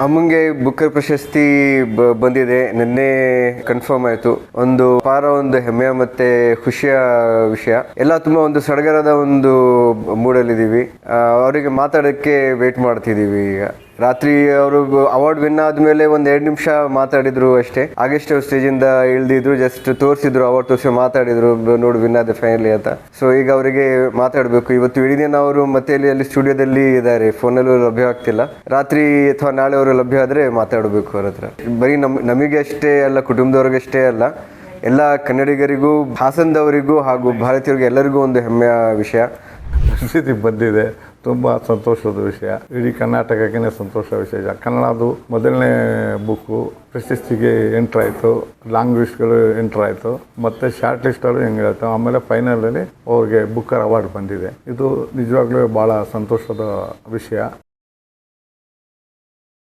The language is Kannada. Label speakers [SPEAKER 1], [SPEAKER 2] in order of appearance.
[SPEAKER 1] ಅಮ್ಮಂಗೆ ಬುಕ್ಕರ್ ಪ್ರಶಸ್ತಿ ಬಂದಿದೆ. ನಿನ್ನೆ ಕನ್ಫರ್ಮ್ ಆಯ್ತು. ಒಂದು ಪಾರ, ಒಂದು ಹೆಮ್ಮೆಯ ಮತ್ತೆ ಖುಷಿಯ ವಿಷಯ. ಎಲ್ಲ ತುಂಬಾ ಒಂದು ಸಡಗರದ ಒಂದು ಮೂಡಲ್ಲಿದ್ದೀವಿ. ಅವರಿಗೆ ಮಾತಾಡೋಕ್ಕೆ ವೇಟ್ ಮಾಡ್ತಿದ್ದೀವಿ ಈಗ. ರಾತ್ರಿ ಅವರು ಅವಾರ್ಡ್ ವಿನ್ ಆದ್ಮೇಲೆ ಒಂದ್ ಎರಡು ನಿಮಿಷ ಮಾತಾಡಿದ್ರು ಅಷ್ಟೇ. ಆಗಸ್ಟ್ ಇಂದ ಇಳ್ದಿದ್ರು ಜಸ್ಟ್ ತೋರಿಸಿದ್ರು ಅವಾರ್ಡ್ ತೋರಿಸಿ ಮಾತಾಡಿದ್ರು ನೋಡು ವಿನ್ ಆದ ಫೈನಲಿ ಅಂತ. ಸೊ ಈಗ ಅವರಿಗೆ ಮಾತಾಡಬೇಕು. ಇವತ್ತು ಇಡೀ ದಿನ ಅವರು ಮತ್ತೆ ಅಲ್ಲಿ ಸ್ಟುಡಿಯೋದಲ್ಲಿ ಇದ್ದಾರೆ. ಫೋನಲ್ಲೂ ಲಭ್ಯ ಆಗ್ತಿಲ್ಲ. ರಾತ್ರಿ ಅಥವಾ ನಾಳೆ ಅವರು ಲಭ್ಯ ಆದ್ರೆ ಮಾತಾಡಬೇಕು ಅವ್ರ ಹತ್ರ. ಬರೀ ನಮ್, ನಮಗೆ ಅಷ್ಟೇ ಅಲ್ಲ ಕುಟುಂಬದವ್ರಿಗಷ್ಟೇ ಅಲ್ಲ, ಎಲ್ಲ ಕನ್ನಡಿಗರಿಗೂ, ಹಾಸನದವರಿಗೂ ಹಾಗೂ ಭಾರತೀಯರಿಗೂ ಎಲ್ಲರಿಗೂ ಒಂದು ಹೆಮ್ಮೆಯ ವಿಷಯ.
[SPEAKER 2] ಪರಿಸ್ಥಿತಿ ಬಂದಿದೆ. ತುಂಬ ಸಂತೋಷದ ವಿಷಯ. ಇಡೀ ಕರ್ನಾಟಕಕ್ಕೆ ಸಂತೋಷದ ವಿಷಯ. ಕನ್ನಡದು ಮೊದಲನೇ ಬುಕ್ಕು. ಪ್ರಶಸ್ತಿಗೆ ಎಂಟ್ರ್ ಆಯಿತು. ಲಿಸ್ಟ್ಗಳು ಎಂಟ್ರ್ ಆಯಿತು. ಮತ್ತು ಶಾರ್ಟ್ ಲಿಸ್ಟಲ್ಲೂ ಹೆಂಗೆ ಆಯಿತು ಆಮೇಲೆ ಫೈನಲಲ್ಲಿ ಅವ್ರಿಗೆ ಬುಕ್ಕರ್ ಅವಾರ್ಡ್ ಬಂದಿದೆ. ಇದು ನಿಜವಾಗ್ಲೂ ಭಾಳ ಸಂತೋಷದ ವಿಷಯ.